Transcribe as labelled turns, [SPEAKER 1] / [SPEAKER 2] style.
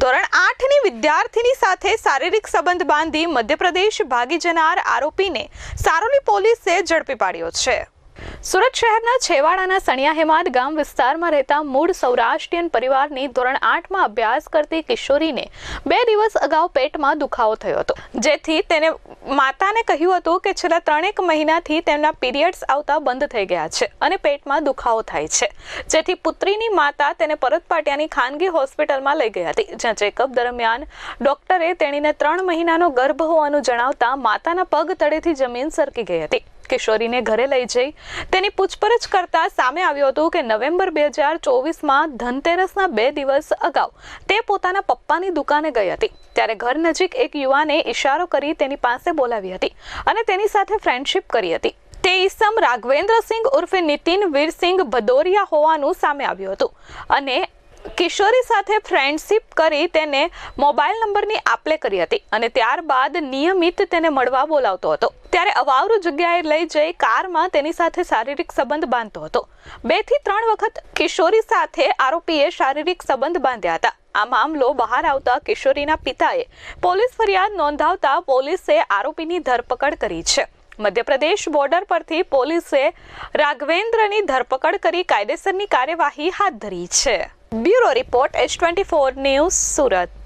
[SPEAKER 1] ધોરણ આઠની વિદ્યાર્થીની સાથે શારીરિક સંબંધ બાંધી મધ્યપ્રદેશ ભાગી જનાર આરોપીને સારોલી પોલીસે ઝડપી પાડ્યો છે. સુરત શહેરના છેવાડાના સણિયા હેમાદ ગામ વિસ્તારમાં રહેતા મૂળ સૌરાષ્ટ્રીયન પરિવારની ધોરણ આઠમાં અભ્યાસ કરતી કિશોરીને બે દિવસ અગાઉ પેટમાં દુખાવો થયો હતો. જેથી તેને માતાને કહ્યું હતું કે છેલ્લા ત્રણેક મહિનાથી તેમના પીરિયડ્સ આવતા બંધ થઈ ગયા છે અને પેટમાં દુખાવો થાય છે. જેથી પુત્રીની માતા તેને પરત પાટિયાની ખાનગી હોસ્પિટલમાં લઈ ગઈ હતી, જ્યાં ચેકઅપ દરમિયાન ડોક્ટરે તેણીને ત્રણ મહિનાનો ગર્ભ હોવાનું જણાવતા માતાના પગ તળેથી જમીન સરકી ગઈ હતી. કિશોરીને ઘરે લઈ જઈ. તેની પૂછપરછ કરતા સામે આવ્યું હતું કે નવેમ્બર બે હજાર ચોવીસમાં ધનતેરસના બે દિવસ અગાઉ તે પોતાના પપ્પાની દુકાને ગઈ હતી. ત્યારે ઘર નજીક એક યુવાને ઇશારો કરી તેની પાસે બોલાવી હતી અને તેની સાથે ફ્રેન્ડશિપ કરી હતી. તે ઈસમ રાઘવેન્દ્રસિંહ ઉર્ફે નીતિન વીરસિંહ ભદોરિયા હોવાનું સામે આવ્યું હતું અને કિશોરી સાથે ફ્રેન્ડશિપ કરી તેને મોબાઈલ નંબરની આપલે કરી હતી અને ત્યારબાદ નિયમિત તેને મળવા બોલાવતો હતો. ત્યારે અવાવરુ જગ્યાએ લઈ જઈ કારમાં તેની સાથે શારીરિક સંબંધ બાંધતો હતો. બેથી ત્રણ વખત કિશોરી સાથે આરોપીએ શારીરિક સંબંધ બાંધ્યા હતા. આ મામલો બહાર આવતા કિશોરીના પિતાએ પોલીસ ફરિયાદ નોંધાવતા પોલીસે આરોપીની ધરપકડ કરી છે. મધ્યપ્રદેશ બોર્ડર પરથી પોલીસે રાઘવેન્દ્રની ધરપકડ કરી કાયદેસરની કાર્યવાહી હાથ ધરી છે. Bureau report H twenty four news Surat.